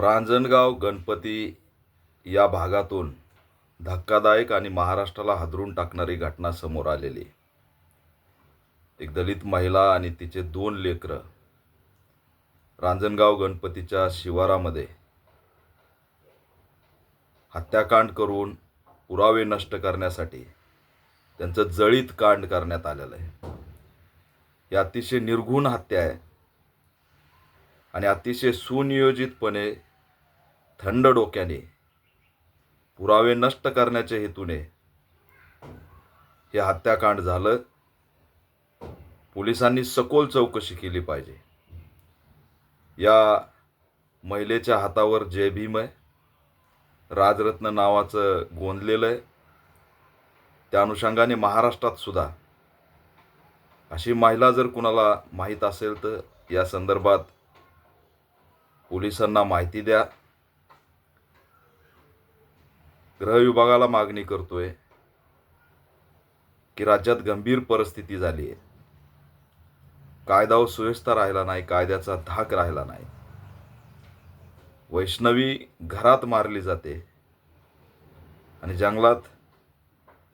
रांजणगाव गणपती या भागातून धक्कादायक आणि महाराष्ट्राला हादरून टाकणारी घटना समोर आलेली. एक दलित महिला आणि तिचे दोन लेकरं रांजणगाव गणपतीच्या शिवारामध्ये हत्याकांड करून पुरावे नष्ट करण्यासाठी त्यांचं जळीत कांड करण्यात आलेलं आहे. ही अतिशय निर्घुण हत्या आहे. आणि अतिशय सुनियोजितपणे थंड डोक्याने पुरावे नष्ट करण्याच्या हेतूने हे हत्याकांड झालं. पोलिसांनी सखोल चौकशी केली पाहिजे. या महिलेच्या हातावर जय भीम आहे. राजरत्न नावाचं गोंदलेलं आहे. त्या अनुषंगाने महाराष्ट्रात सुद्धा अशी महिला जर कुणाला माहीत असेल तर या संदर्भात पोलिसांना माहिती द्या. गृहविभागाला मागणी करतोय की राज्यात गंभीर परिस्थिती झाली आहे कायदा व सुव्यवस्था राहिला नाही कायद्याचा धाक राहिला नाही. वैष्णवी घरात मारली जाते आणि जंगलात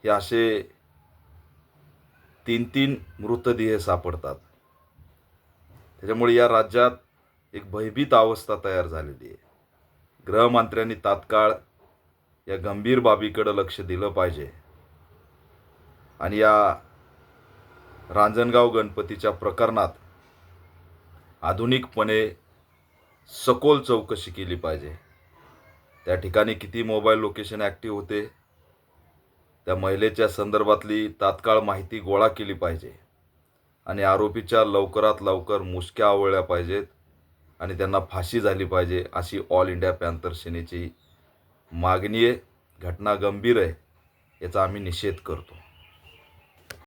हे असे तीन तीन मृतदेह सापडतात. त्याच्यामुळे या राज्यात एक भयभीत अवस्था तयार झालेली आहे. गृहमंत्र्यांनी तात्काळ या गंभीर बाबीकडं लक्ष दिलं पाहिजे. आणि या रांजणगाव गणपतीच्या प्रकरणात आधुनिकपणे सखोल चौकशी केली पाहिजे. त्या ठिकाणी किती मोबाईल लोकेशन ॲक्टिव्ह होते त्या महिलेच्या संदर्भातली तात्काळ माहिती गोळा केली पाहिजे. आणि आरोपीच्या लवकरात लवकर मुसक्या आवळल्या पाहिजेत आणि त्यांना फाशी झाली पाहिजे अशी ऑल इंडिया पॅन्थर सेनेची मागणी आहे घटना गंभीर आहे याचा आम्ही निषेध करतो.